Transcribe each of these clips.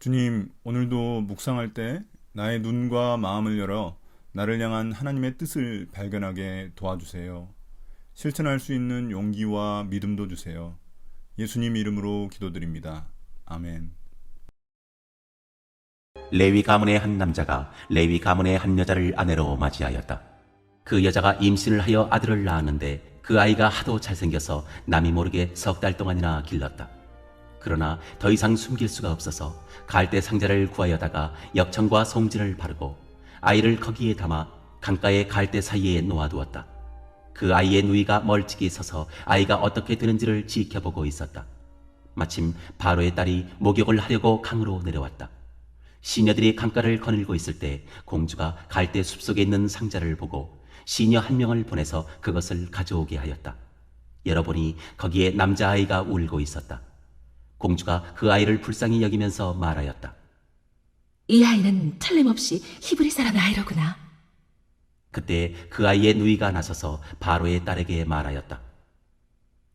주님, 오늘도 묵상할 때 나의 눈과 마음을 열어 나를 향한 하나님의 뜻을 발견하게 도와주세요. 실천할 수 있는 용기와 믿음도 주세요. 예수님 이름으로 기도드립니다. 아멘. 레위 가문의 한 남자가 레위 가문의 한 여자를 아내로 맞이하였다. 그 여자가 임신을 하여 아들을 낳았는데 그 아이가 하도 잘생겨서 남이 모르게 석 달 동안이나 길렀다. 그러나 더 이상 숨길 수가 없어서 갈대 상자를 구하여다가 역청과 송진을 바르고 아이를 거기에 담아 강가의 갈대 사이에 놓아두었다. 그 아이의 누이가 멀찍이 서서 아이가 어떻게 되는지를 지켜보고 있었다. 마침 바로의 딸이 목욕을 하려고 강으로 내려왔다. 시녀들이 강가를 거닐고 있을 때 공주가 갈대 숲속에 있는 상자를 보고 시녀 한 명을 보내서 그것을 가져오게 하였다. 열어보니 거기에 남자아이가 울고 있었다. 공주가 그 아이를 불쌍히 여기면서 말하였다. 이 아이는 틀림없이 히브리 사람 아이로구나. 그때 그 아이의 누이가 나서서 바로의 딸에게 말하였다.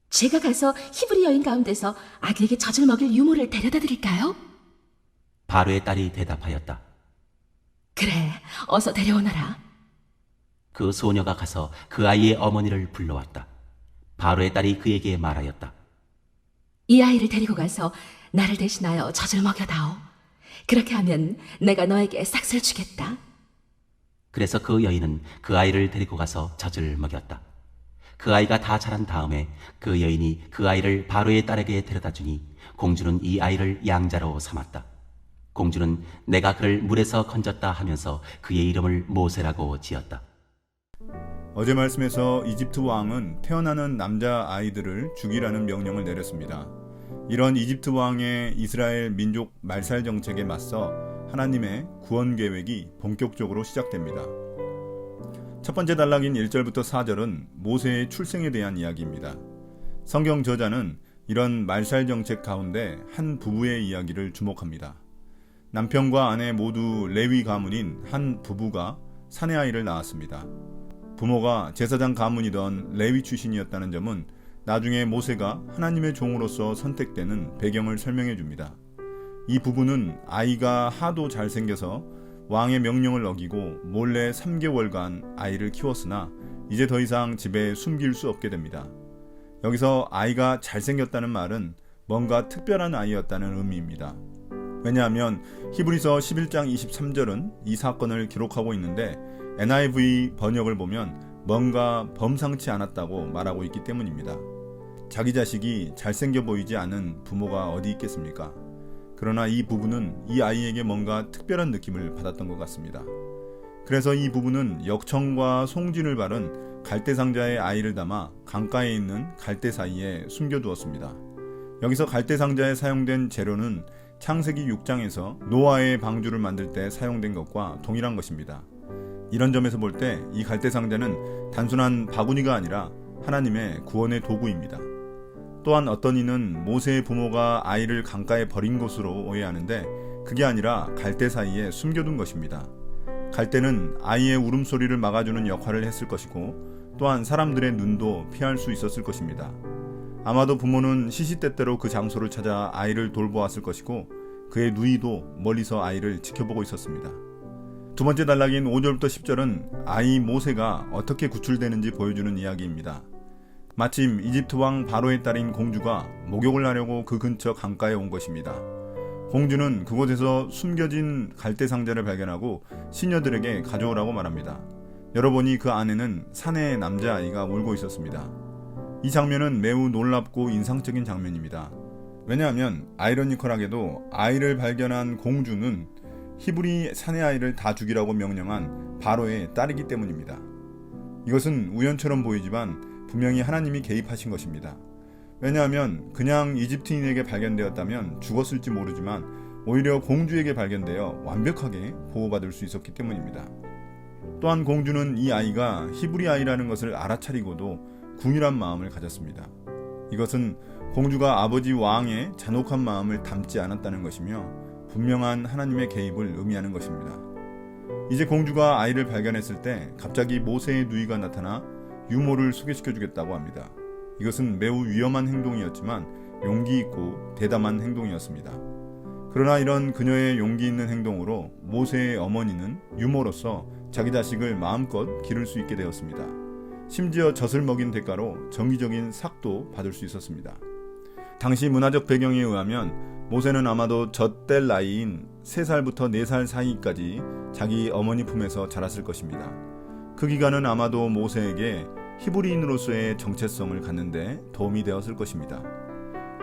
제가 가서 히브리 여인 가운데서 아기에게 젖을 먹일 유모를 데려다 드릴까요? 바로의 딸이 대답하였다. 그래, 어서 데려오너라. 그 소녀가 가서 그 아이의 어머니를 불러왔다. 바로의 딸이 그에게 말하였다. 이 아이를 데리고 가서 나를 대신하여 젖을 먹여다오. 그렇게 하면 내가 너에게 싹을 주겠다. 그래서 그 여인은 그 아이를 데리고 가서 젖을 먹였다. 그 아이가 다 자란 다음에 그 여인이 그 아이를 바로의 딸에게 데려다 주니 공주는 이 아이를 양자로 삼았다. 공주는 내가 그를 물에서 건졌다 하면서 그의 이름을 모세라고 지었다. 어제 말씀에서 이집트 왕은 태어나는 남자 아이들을 죽이라는 명령을 내렸습니다. 이런 이집트 왕의 이스라엘 민족 말살 정책에 맞서 하나님의 구원 계획이 본격적으로 시작됩니다. 첫 번째 단락인 1절부터 4절은 모세의 출생에 대한 이야기입니다. 성경 저자는 이런 말살 정책 가운데 한 부부의 이야기를 주목합니다. 남편과 아내 모두 레위 가문인 한 부부가 사내 아이를 낳았습니다. 부모가 제사장 가문이던 레위 출신이었다는 점은 나중에 모세가 하나님의 종으로서 선택되는 배경을 설명해 줍니다. 이 부부는 아이가 하도 잘생겨서 왕의 명령을 어기고 몰래 3개월간 아이를 키웠으나 이제 더 이상 집에 숨길 수 없게 됩니다. 여기서 아이가 잘생겼다는 말은 뭔가 특별한 아이였다는 의미입니다. 왜냐하면 히브리서 11장 23절은 이 사건을 기록하고 있는데 NIV 번역을 보면 뭔가 범상치 않았다고 말하고 있기 때문입니다. 자기 자식이 잘생겨 보이지 않은 부모가 어디 있겠습니까? 그러나 이 부부는 이 아이에게 뭔가 특별한 느낌을 받았던 것 같습니다. 그래서 이 부부는 역청과 송진을 바른 갈대 상자에 아이를 담아 강가에 있는 갈대 사이에 숨겨두었습니다. 여기서 갈대 상자에 사용된 재료는 창세기 6장에서 노아의 방주를 만들 때 사용된 것과 동일한 것입니다. 이런 점에서 볼 때 이 갈대 상자는 단순한 바구니가 아니라 하나님의 구원의 도구입니다. 또한 어떤 이는 모세의 부모가 아이를 강가에 버린 것으로 오해하는데 그게 아니라 갈대 사이에 숨겨둔 것입니다. 갈대는 아이의 울음소리를 막아주는 역할을 했을 것이고 또한 사람들의 눈도 피할 수 있었을 것입니다. 아마도 부모는 시시때때로 그 장소를 찾아 아이를 돌보았을 것이고 그의 누이도 멀리서 아이를 지켜보고 있었습니다. 두 번째 단락인 5절부터 10절은 아이 모세가 어떻게 구출되는지 보여주는 이야기입니다. 마침 이집트 왕 바로의 딸인 공주가 목욕을 하려고 그 근처 강가에 온 것입니다. 공주는 그곳에서 숨겨진 갈대 상자를 발견하고 시녀들에게 가져오라고 말합니다. 열어보니 그 안에는 사내의 남자아이가 울고 있었습니다. 이 장면은 매우 놀랍고 인상적인 장면입니다. 왜냐하면 아이러니컬하게도 아이를 발견한 공주는 히브리 사내 아이를 다 죽이라고 명령한 바로의 딸이기 때문입니다. 이것은 우연처럼 보이지만 분명히 하나님이 개입하신 것입니다. 왜냐하면 그냥 이집트인에게 발견되었다면 죽었을지 모르지만 오히려 공주에게 발견되어 완벽하게 보호받을 수 있었기 때문입니다. 또한 공주는 이 아이가 히브리 아이라는 것을 알아차리고도 궁일한 마음을 가졌습니다. 이것은 공주가 아버지 왕의 잔혹한 마음을 담지 않았다는 것이며 분명한 하나님의 개입을 의미하는 것입니다. 이제 공주가 아이를 발견했을 때 갑자기 모세의 누이가 나타나 유모를 소개시켜 주겠다고 합니다. 이것은 매우 위험한 행동이었지만 용기 있고 대담한 행동이었습니다. 그러나 이런 그녀의 용기 있는 행동으로 모세의 어머니는 유모로서 자기 자식을 마음껏 기를 수 있게 되었습니다. 심지어 젖을 먹인 대가로 정기적인 삭도 받을 수 있었습니다. 당시 문화적 배경에 의하면 모세는 아마도 젖될 나이인 3살부터 4살 사이까지 자기 어머니 품에서 자랐을 것입니다. 그 기간은 아마도 모세에게 히브리인으로서의 정체성을 갖는데 도움이 되었을 것입니다.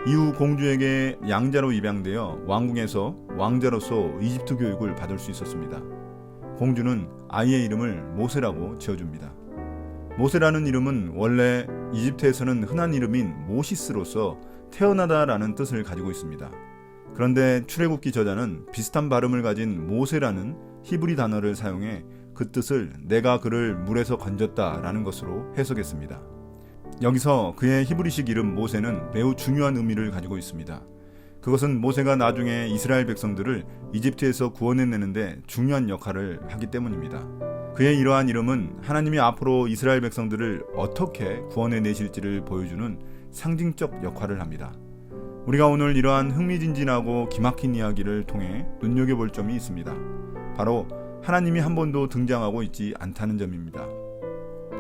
이후 공주에게 양자로 입양되어 왕궁에서 왕자로서 이집트 교육을 받을 수 있었습니다. 공주는 아이의 이름을 모세라고 지어줍니다. 모세라는 이름은 원래 이집트에서는 흔한 이름인 모시스로서 태어나다라는 뜻을 가지고 있습니다. 그런데 출애굽기 저자는 비슷한 발음을 가진 모세라는 히브리 단어를 사용해 그 뜻을 내가 그를 물에서 건졌다라는 것으로 해석했습니다. 여기서 그의 히브리식 이름 모세는 매우 중요한 의미를 가지고 있습니다. 그것은 모세가 나중에 이스라엘 백성들을 이집트에서 구원해내는데 중요한 역할을 하기 때문입니다. 그의 이러한 이름은 하나님이 앞으로 이스라엘 백성들을 어떻게 구원해내실지를 보여주는 상징적 역할을 합니다. 우리가 오늘 이러한 흥미진진하고 기막힌 이야기를 통해 눈여겨볼 점이 있습니다. 바로 하나님이 한 번도 등장하고 있지 않다는 점입니다.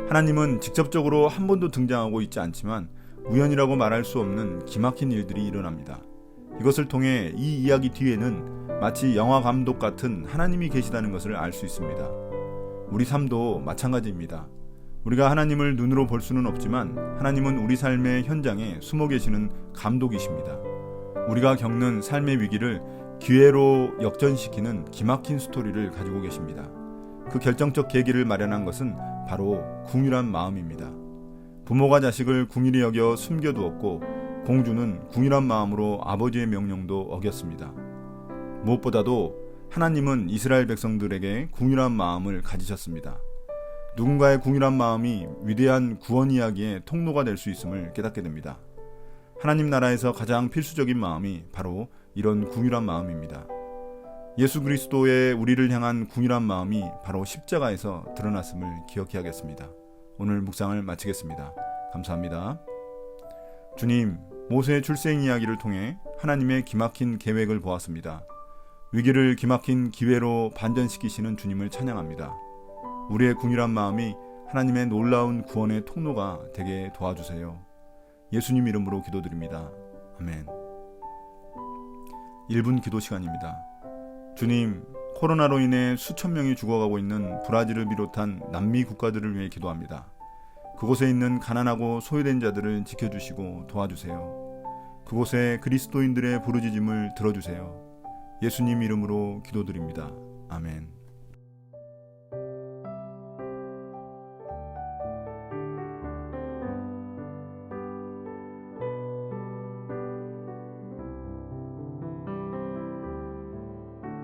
하나님은 직접적으로 한 번도 등장하고 있지 않지만 우연이라고 말할 수 없는 기막힌 일들이 일어납니다. 이것을 통해 이 이야기 뒤에는 마치 영화 감독 같은 하나님이 계시다는 것을 알 수 있습니다. 우리 삶도 마찬가지입니다. 우리가 하나님을 눈으로 볼 수는 없지만 하나님은 우리 삶의 현장에 숨어 계시는 감독이십니다. 우리가 겪는 삶의 위기를 기회로 역전시키는 기막힌 스토리를 가지고 계십니다. 그 결정적 계기를 마련한 것은 바로 궁일한 마음입니다. 부모가 자식을 궁일히 여겨 숨겨두었고 공주는 궁일한 마음으로 아버지의 명령도 어겼습니다. 무엇보다도 하나님은 이스라엘 백성들에게 궁일한 마음을 가지셨습니다. 누군가의 궁일한 마음이 위대한 구원 이야기의 통로가 될 수 있음을 깨닫게 됩니다. 하나님 나라에서 가장 필수적인 마음이 바로 이런 궁일한 마음입니다. 예수 그리스도의 우리를 향한 궁일한 마음이 바로 십자가에서 드러났음을 기억해야겠습니다. 오늘 묵상을 마치겠습니다. 감사합니다. 주님, 모세의 출생 이야기를 통해 하나님의 기막힌 계획을 보았습니다. 위기를 기막힌 기회로 반전시키시는 주님을 찬양합니다. 우리의 궁일한 마음이 하나님의 놀라운 구원의 통로가 되게 도와주세요. 예수님 이름으로 기도드립니다. 아멘. 1분 기도 시간입니다. 주님, 코로나로 인해 수천 명이 죽어가고 있는 브라질을 비롯한 남미 국가들을 위해 기도합니다. 그곳에 있는 가난하고 소외된 자들을 지켜주시고 도와주세요. 그곳에 그리스도인들의 부르짖음을 들어주세요. 예수님 이름으로 기도드립니다. 아멘.